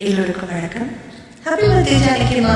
எல்லோருக்கும் வணக்கம் happy birthday Janaki மா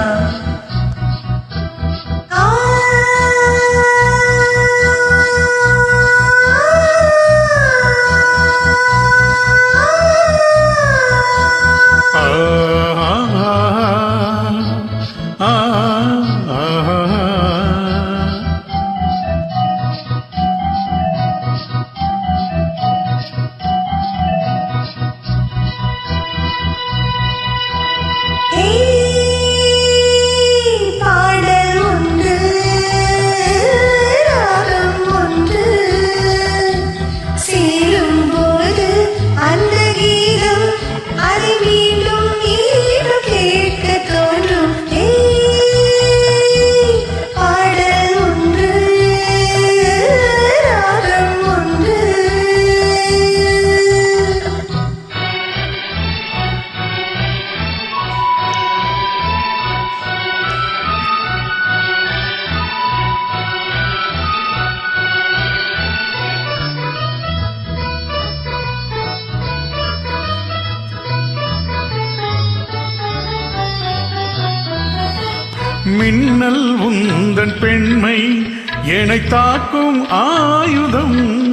மின்னல் உந்தன் பெண்மை என்னை தாக்கும் ஆயுதம்.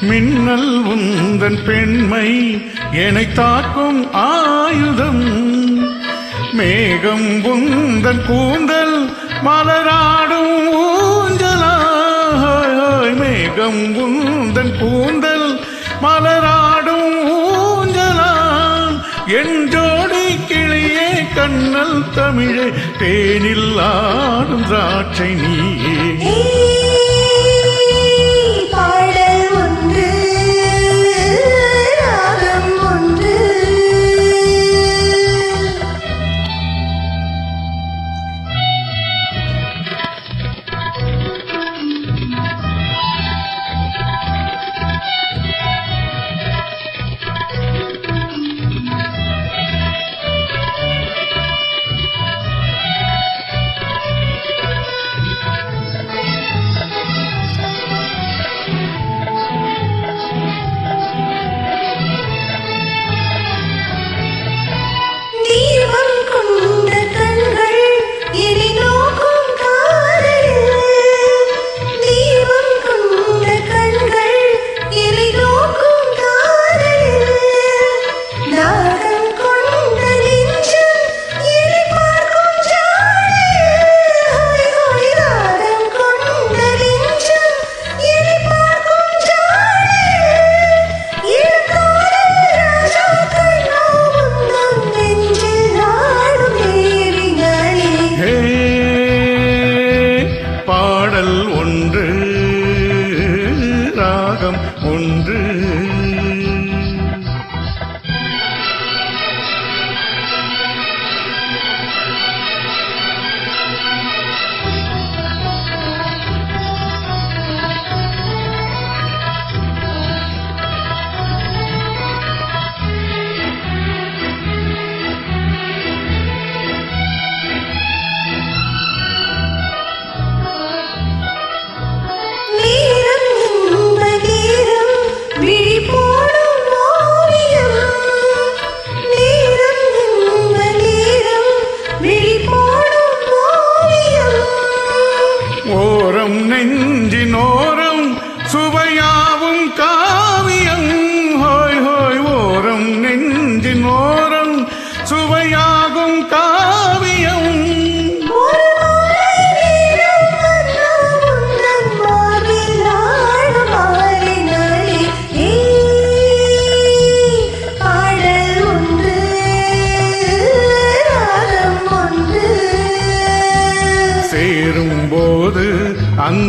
மின்னல் உந்தன் பெண்மை என்னை தாக்கும் ஆயுதம். மேகம் உந்தன் கூந்தல் மலராடும் ஊஞ்சலாய் மேகம் உந்தன் கொடி கிளியே கண்ணல் தமிழே தேனில் ஆடும் திராட்சை நீயே.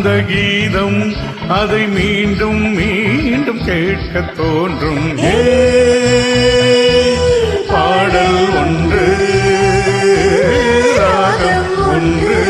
அந்த கீதம் அதை மீண்டும் மீண்டும் கேட்க தோன்றும். பாடல் ஒன்று ராகம் ஒன்று.